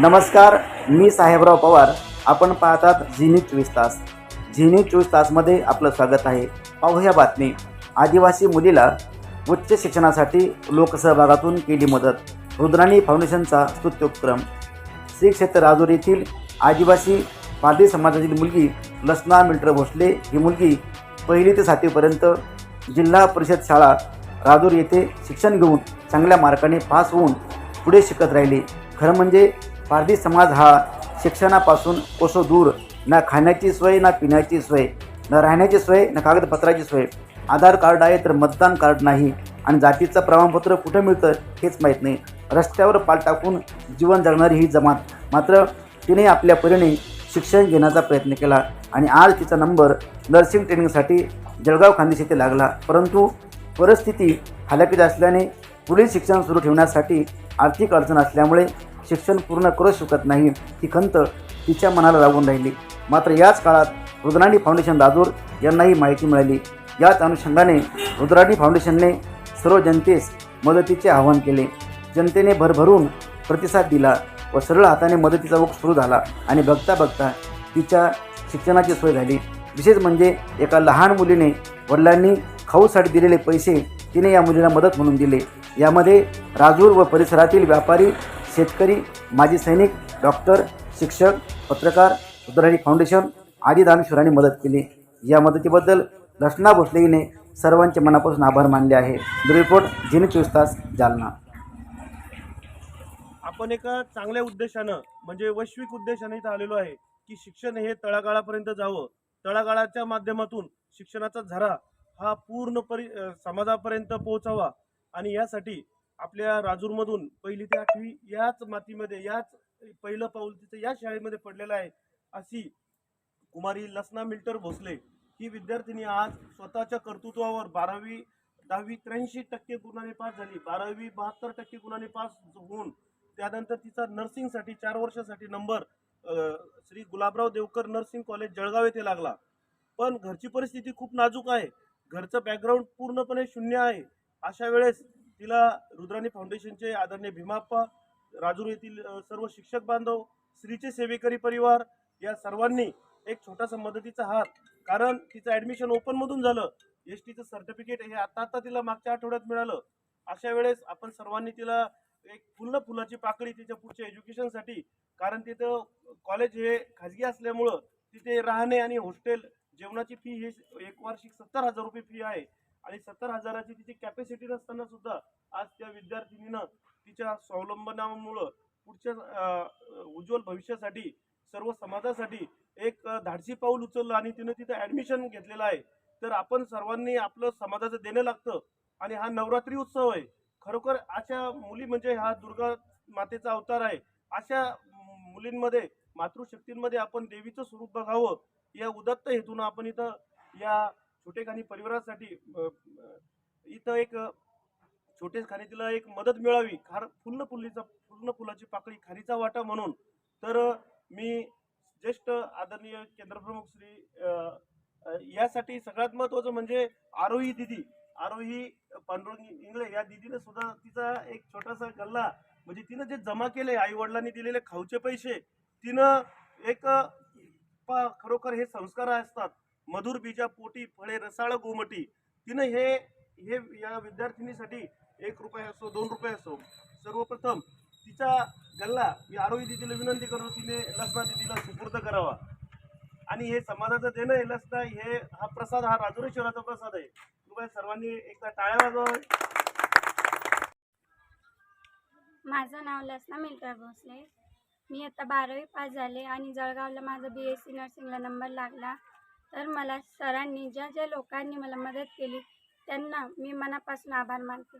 नमस्कार मी साहेबराव पवार. आपण पाहतात झिनी चोवीस तास. झिनी चोवीस तासमध्ये आपलं स्वागत आहे. पाहूया बातमी. आदिवासी मुलीला उच्च शिक्षणासाठी लोकसहभागातून केली मदत. रुद्राणी फाउंडेशनचा स्तुत्योपक्रम. श्री क्षेत्र राजूर येथील आदिवासी पाली समाजातील मुलगी लसना मिल्टर भोसले ही मुलगी पहिली ते सातवीपर्यंत जिल्हा परिषद शाळा राजूर येथे शिक्षण घेऊन चांगल्या मार्काने पास होऊन पुढे शिकत राहिली. खरं म्हणजे पारधी समाज हा शिक्षणापासून कोसो दूर. ना खाण्याची सोय ना पिण्याची सोय. न राहण्याची सोय न कागदपत्राची सोय. आधार कार्ड आहे तर मतदान कार्ड नाही. आणि जातीचं प्रमाणपत्र कुठं मिळतं हेच माहीत नाही. रस्त्यावर पाल टाकून जीवन जगणारी ही जमात. मात्र तिने आपल्या परीने शिक्षण घेण्याचा प्रयत्न केला आणि आज तिचा नंबर नर्सिंग ट्रेनिंगसाठी जळगाव खानदेश येथे लागला. परंतु परिस्थिती हलाखीची असल्याने पुढील शिक्षण सुरू ठेवण्यासाठी आर्थिक अडचण असल्यामुळे शिक्षण पूर्ण करू शकत नाही ही खंत तिच्या मनाला लागून राहिली. मात्र याच काळात रुद्राणी फाउंडेशन राजूर यांना ही माहिती मिळाली. याच अनुषंगाने रुद्राणी फाउंडेशनने सर्व जनतेस मदतीचे आवाहन केले. जनतेने भरभरून प्रतिसाद दिला व सरळ हाताने मदतीचा ओघ सुरू झाला आणि बघता बघता तिच्या शिक्षणाची सोय झाली. विशेष म्हणजे एका लहान मुलीने वडिलांनी खाऊसाठी दिलेले पैसे तिने या मुलीला मदत म्हणून दिले. यामध्ये राजूर व परिसरातील व्यापारी शेतकरी माजी सैनिक डॉक्टर शिक्षक पत्रकार रुद्राणी फाउंडेशन आदी दानशूरांनी मदत केली. या मदतीबद्दल रचना भोसले हिने सर्वांचे मनापासून आभार मानले आहे. रिपोर्ट जिने चोवीस तास जालना. आपण एका चांगल्या उद्देशानं म्हणजे वैश्विक उद्देशाने इथं आलेलो आहे की शिक्षण हे तळागाळापर्यंत जावं. तळागाळाच्या माध्यमातून शिक्षणाचा झरा हा पूर्ण परि समाजापर्यंत पोहोचावा आणि यासाठी आपल्या राजूरमधून पहिली ते आठवी याच मातीमध्ये याच पहिलं पाऊल तिचं या शाळेमध्ये पडलेलं आहे अशी कुमारी लसना मिल्टर भोसले ही विद्यार्थिनी आज स्वतःच्या कर्तृत्वावर बारावी दहावी त्र्याऐंशी टक्के गुणाने पास झाली. बारावी बहात्तर टक्के गुणाने पास होऊन त्यानंतर तिचा नर्सिंगसाठी चार वर्षासाठी number Shri Gulabrao Deokar nursing college Jalgaon येथे लागला. पण घरची परिस्थिती खूप नाजूक आहे. घरचं बॅकग्राऊंड पूर्णपणे शून्य आहे. अशा वेळेस तिला रुद्राणी फाउंडेशनचे आदरणीय भीमाप्पा राजूर येथील सर्व शिक्षक बांधव श्रीचे सेवेकरी परिवार या सर्वांनी एक छोटासा मदतीचा हात कारण तिचं ॲडमिशन ओपनमधून झालं. एस टीचं सर्टिफिकेट हे आता आता तिला मागच्या आठवड्यात मिळालं. अशा वेळेस आपण सर्वांनी तिला एक पूर्ण फुलाची पाकळी तिच्या पुढच्या एज्युकेशनसाठी कारण तिथं कॉलेज हे खाजगी असल्यामुळं तिथे राहणे आणि हॉस्टेल जेवणाची फी ही एक वार्षिक सत्तर हजार रुपये फी आहे. आणि सत्तर हजाराची तिची कॅपॅसिटी नसताना सुद्धा आज त्या विद्यार्थिनीनं तिच्या स्वावलंबनामुळं पुढच्या उज्ज्वल भविष्यासाठी सर्व समाजासाठी एक धाडसी पाऊल उचललं आणि तिनं तिथं ॲडमिशन घेतलेलं आहे. तर आपण सर्वांनी आपलं समाजाचं देणं लागतं आणि हा नवरात्री उत्सव आहे. खरोखर अशा मुली म्हणजे हा दुर्गा मातेचा अवतार आहे. अशा मुलींमध्ये मातृशक्तींमध्ये आपण देवीचं स्वरूप बघावं या उदत्त हेतून आपण इथं या छोटेखानी परिवारासाठी इथं एक छोटे छोटेखानी तिला एक मदत मिळावी. खार पूर्ण फुल्लीचा पूर्ण फुलाची पाकळी खारीचा वाटा म्हणून. तर मी ज्येष्ठ आदरणीय केंद्रप्रमुख श्री यासाठी सगळ्यात महत्वाचं म्हणजे आरोही दिदी. आरोही पांडुरंग इंगळे या दिदीने सुद्धा तिचा एक छोटासा गल्ला म्हणजे तिनं जे जमा केले आई वडिलांनी दिलेले खाऊचे पैसे तिनं एक पा- खरोखर हे संस्कार असतात. मधुर बीजा पोटी फळे रसाळ गोमटी. तिनं हे हे या विद्यार्थिनीसाठी एक रुपये असो दोन रुपये असो सर्वप्रथम तिचा गल्ला मी आरोही दिदीला विनंती करतो तिने लसना दिदीला सुपूर्द करावा. आणि हे समाजाचं देणं आहे लसना हे हा प्रसाद हा राजुरेश्वराचा प्रसाद आहे. कृपया सर्वांनी एकदा टाळ्या वाजवा माझं नाव लसना मिल्टर भोसले. मी आता बारावी पास झाले आणि जळगावला माझा बी एस सी नर्सिंगला नंबर लागला. तर मला सरांनी ज्या ज्या लोकांनी मला मदत केली त्यांना मी मनापासून आभार मानते.